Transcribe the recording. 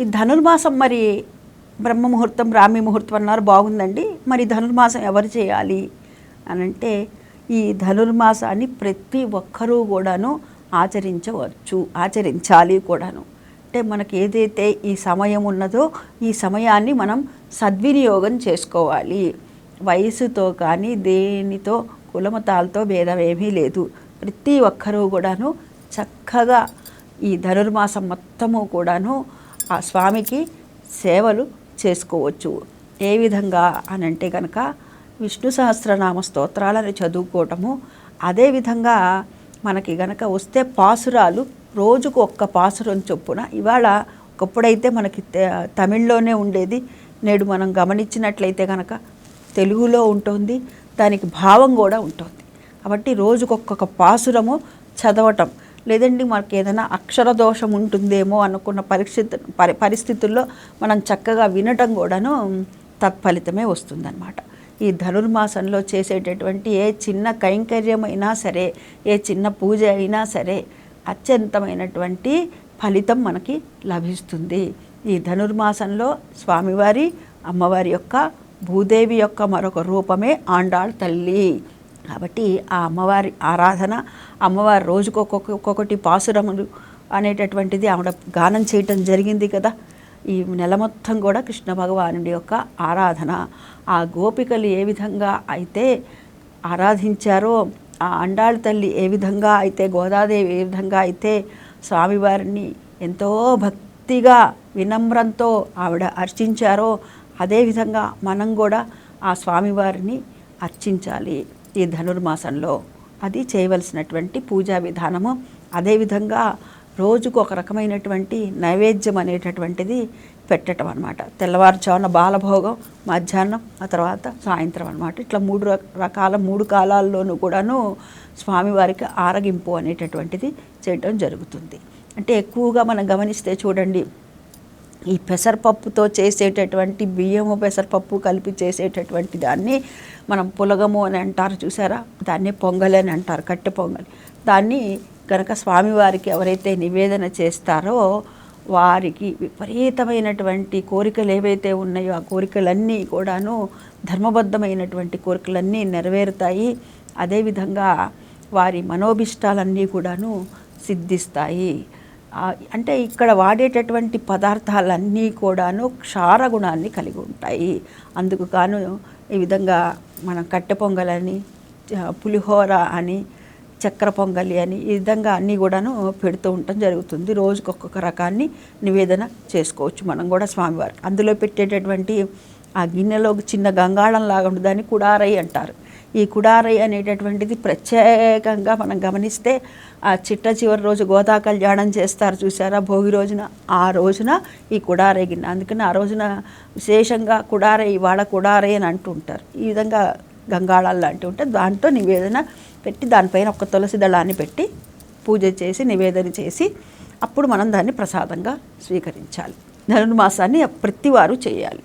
ఈ ధనుర్మాసం మరి బ్రహ్మ ముహూర్తం బ్రాహ్మీ ముహూర్తం అన్నారు బాగుందండి. మరి ధనుర్మాసం ఎవరు చేయాలి అని అంటే ఈ ధనుర్మాసాన్ని ప్రతి ఒక్కరూ కూడాను ఆచరించవచ్చు ఆచరించాలి కూడాను. అంటే మనకి ఏదైతే ఈ సమయం ఉన్నదో ఈ సమయాన్ని మనం సద్వినియోగం చేసుకోవాలి. వయసుతో కానీ దేనితో కులమతాలతో భేదం ఏమీ లేదు. ప్రతి ఒక్కరూ కూడాను చక్కగా ఈ ధనుర్మాసం మొత్తము కూడాను ఆ స్వామికి సేవలు చేసుకోవచ్చు. ఏ విధంగా అని అంటే కనుక విష్ణు సహస్రనామ స్తోత్రాలను చదువుకోవటము అదేవిధంగా మనకి గనక వస్తే పాసురాలు రోజుకు ఒక్క పాసురం చొప్పున. ఇవాళ ఒకప్పుడైతే మనకి తమిళ్ళోనే ఉండేది. నేడు మనం గమనించినట్లయితే కనుక తెలుగులో ఉంటుంది దానికి భావం కూడా ఉంటుంది. కాబట్టి రోజుకొక్కొక్క పాసురము చదవటం లేదండి మనకి ఏదైనా అక్షర దోషం ఉంటుందేమో అనుకున్న పరిస్థితి పరి పరిస్థితుల్లో మనం చక్కగా వినటం కూడాను తత్ఫలితమే వస్తుందన్నమాట. ఈ ధనుర్మాసంలో చేసేటటువంటి ఏ చిన్న కైంకర్యమైనా సరే ఏ చిన్న పూజ అయినా సరే అత్యంతమైనటువంటి ఫలితం మనకి లభిస్తుంది. ఈ ధనుర్మాసంలో స్వామివారి అమ్మవారి యొక్క భూదేవి యొక్క మరొక రూపమే ఆండాళ్ తల్లి. కాబట్టి ఆ అమ్మవారి ఆరాధన అమ్మవారి రోజుకొక్కొక్క ఒక్కొక్కటి పాసురములు అనేటటువంటిది ఆవిడ గానం చేయటం జరిగింది కదా. ఈ నెల మొత్తం కూడా కృష్ణ భగవానుడి యొక్క ఆరాధన. ఆ గోపికలు ఏ విధంగా అయితే ఆరాధించారో ఆ అండాళ్ళ తల్లి ఏ విధంగా అయితే గోదాదేవి ఏ విధంగా అయితే స్వామివారిని ఎంతో భక్తిగా వినమ్రంతో ఆవిడ అర్చించారో అదేవిధంగా మనం కూడా ఆ స్వామివారిని అర్చించాలి. ఈ ధనుర్మాసంలో అది చేయవలసినటువంటి పూజా విధానము. అదేవిధంగా రోజుకు ఒక రకమైనటువంటి నైవేద్యం అనేటటువంటిది పెట్టడం అనమాట తెల్లవారుజామున బాలభోగం మధ్యాహ్నం ఆ తర్వాత సాయంత్రం అనమాట ఇట్లా మూడు రక- రకాల మూడు కాలాల్లోనూ కూడాను స్వామివారికి ఆరగింపు అనేటటువంటిది చేయటం జరుగుతుంది. అంటే ఎక్కువగా మనం గమనిస్తే చూడండి ఈ పెసరపప్పుతో చేసేటటువంటి బియ్యము పెసరపప్పు కలిపి చేసేటటువంటి దాన్ని మనం పులగము అని అంటారు చూసారా? దాన్ని పొంగలి అని అంటారు కట్టె పొంగలి. దాన్ని కనుక స్వామివారికి ఎవరైతే నివేదన చేస్తారో వారికి విపరీతమైనటువంటి కోరికలు ఏవైతే ఉన్నాయో ఆ కోరికలన్నీ కూడాను ధర్మబద్ధమైనటువంటి కోరికలన్నీ నెరవేరుతాయి. అదేవిధంగా వారి మనోభిష్టాలన్నీ కూడాను సిద్ధిస్తాయి. అంటే ఇక్కడ వాడేటటువంటి పదార్థాలన్నీ కూడాను క్షార గుణాన్ని కలిగి ఉంటాయి. అందుకు గాను ఈ విధంగా మనం కట్టె పొంగలని పులిహోర అని చక్కెర పొంగలి అని ఈ విధంగా అన్నీ కూడాను పెడుతూ ఉండటం జరుగుతుంది. రోజుకి ఒక్కొక్క రకాన్ని నివేదన చేసుకోవచ్చు మనం కూడా స్వామివారు. అందులో పెట్టేటటువంటి ఆ గిన్నెలో చిన్న గంగాళం లాగా ఉంటుంది దాన్ని కుడారై అంటారు. ఈ కుడారై అనేటటువంటిది ప్రత్యేకంగా మనం గమనిస్తే ఆ చిట్ట చివరి రోజు గోదా కళ్యాణం చేస్తారు చూసారా భోగి రోజున ఆ రోజున ఈ కుడారై గిన్నె. అందుకని ఆ రోజున విశేషంగా కుడారై ఇవాళ కుడారై అని అంటూ ఉంటారు ఈ విధంగా గంగాళాలు లాంటివి ఉంటే దాంతో నివేదన పెట్టి దానిపైన ఒక తులసి దళాన్ని పెట్టి పూజ చేసి నివేదన చేసి అప్పుడు మనం దాన్ని ప్రసాదంగా స్వీకరించాలి. ధనుర్మాసాన్ని ప్రతివారు చేయాలి.